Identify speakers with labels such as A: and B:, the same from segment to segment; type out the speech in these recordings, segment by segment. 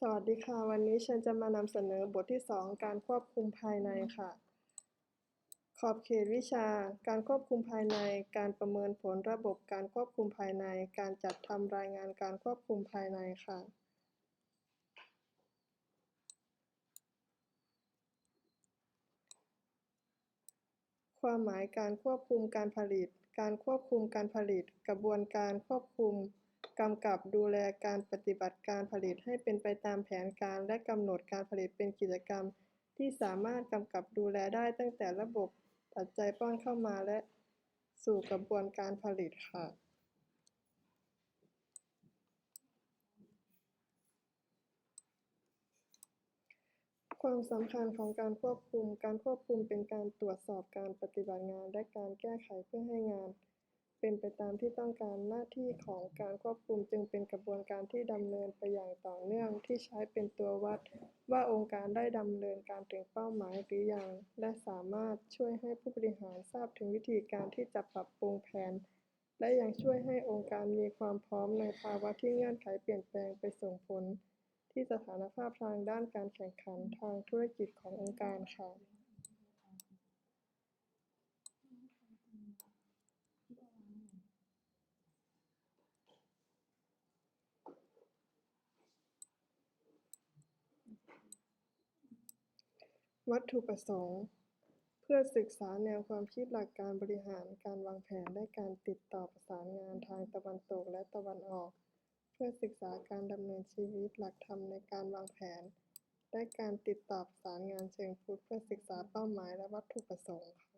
A: สวัสดีค่ะ วันนี้ฉันจะมานำเสนอบทที่ 2 การควบคุมภายในค่ะ ขอบเขตวิชา การควบคุมภายใน การประเมินผลระบบการควบคุมภายใน การจัดทำรายงานการควบคุมภายในค่ะ ความหมายการควบคุมการผลิต การควบคุมการผลิต กระบวนการควบคุม กำกับดูแลการปฏิบัติการผลิตให้เป็นไปตามแผนการ และกำหนดการผลิตเป็นกิจกรรม ที่สามารถกำกับดูแลได้ตั้งแต่ระบบปัจจัยป้อนเข้ามาและสู่กระบวนการผลิตค่ะ ความสำคัญของการควบคุม การควบคุมเป็นการตรวจสอบการปฏิบัติงาน และการแก้ไขเพื่อให้งาน เป็นไปตามที่ต้องการหน้าที่ของการควบคุมจึงเป็นกระบวนการที่ดำเนินไปอย่างต่อเนื่องที่ใช้เป็นตัววัด ว่าองค์การได้ดำเนินการถึงเป้าหมายหรือยัง และสามารถช่วยให้ผู้บริหารทราบถึงวิธีการที่จะปรับปรุงแผน และยังช่วยให้องค์การมีความพร้อมในภาวะที่เงื่อนไขเปลี่ยนแปลงไปส่งผล ที่สถานภาพทางด้านการแข่งขันทางธุรกิจขององค์การค่ะ วัตถุประสงค์ เพื่อศึกษาแนวความคิดหลักการบริหารการวางแผนและการติดต่อประสานงานทางตะวันตกและตะวันออก เพื่อศึกษาการดำเนินชีวิตหลักธรรมในการวางแผน และการติดต่อประสานงานเชิงพุทธเพื่อศึกษาเป้าหมายและวัตถุประสงค์ค่ะ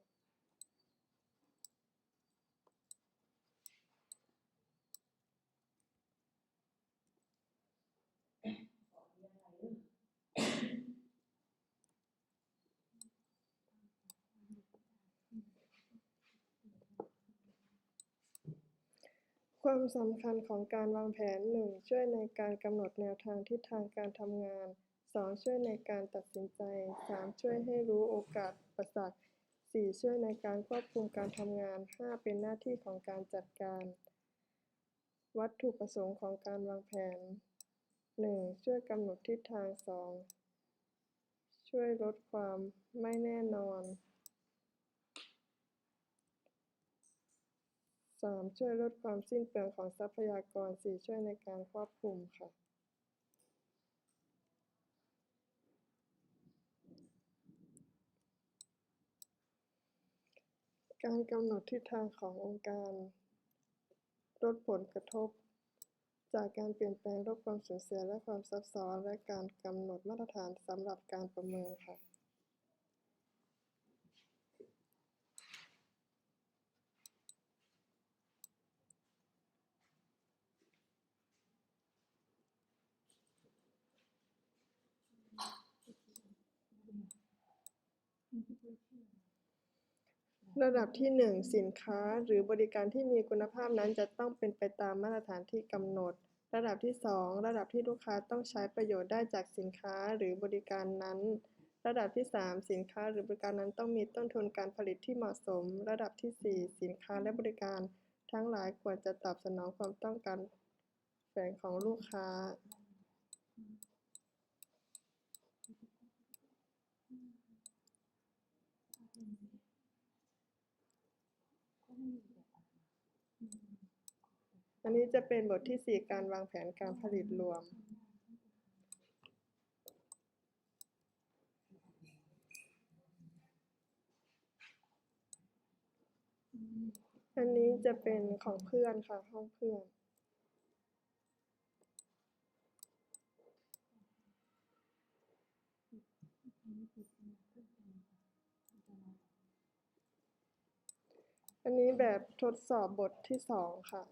A: ความสำคัญของการวางแผน 1. ช่วยในการกำหนดแนวทางทิศทางการทำงาน 2. ช่วยในการตัดสินใจ 3. ช่วยให้รู้โอกาสอุปสรรค 4. ช่วยในการควบคุมการทำงาน 5. เป็นหน้าที่ของการจัดการ วัตถุประสงค์ของการวางแผน 1. ช่วยกำหนดทิศทาง 2. ช่วยลดความไม่แน่นอน 3. ช่วยลดความสิ้นเปลืองของทรัพยากร 4. ช่วยในการควบคุมค่ะการกำหนดทิศทางขององค์การ ลดผลกระทบ จากการเปลี่ยนแปลงลดความสูญเสียและความซับซ้อน และการกำหนดมาตรฐานสำหรับการประเมินค่ะ ระดับที่ 1 สินค้าหรือบริการที่มีคุณภาพนั้นจะต้องเป็นไปตามมาตรฐานที่กำหนด ระดับที่ 2 ระดับที่ลูกค้าต้องใช้ประโยชน์ได้จากสินค้าหรือบริการนั้น ระดับที่ 3 สินค้าหรือบริการนั้นต้องมีต้นทุนการผลิตที่เหมาะสม ระดับที่ 4 สินค้าและบริการ ทั้งหลายควรจะตอบสนองความต้องการแฝงของลูกค้า อันนี้จะเป็นบทที่4การวางแผนการผลิตรวม อันนี้จะเป็นของเพื่อนค่ะ ห้องเพื่อน อันนี้แบบทดสอบบทที่สองค่ะ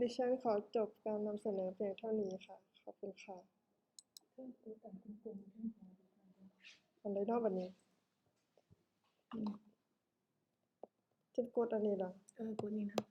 A: ดิฉันขอจบการนำเสนอเพียงเท่านี้ค่ะ ขอบคุณค่ะอันใดนอกวันนี้ จะกดอันนี้เหรอ
B: เออกดนี่นะ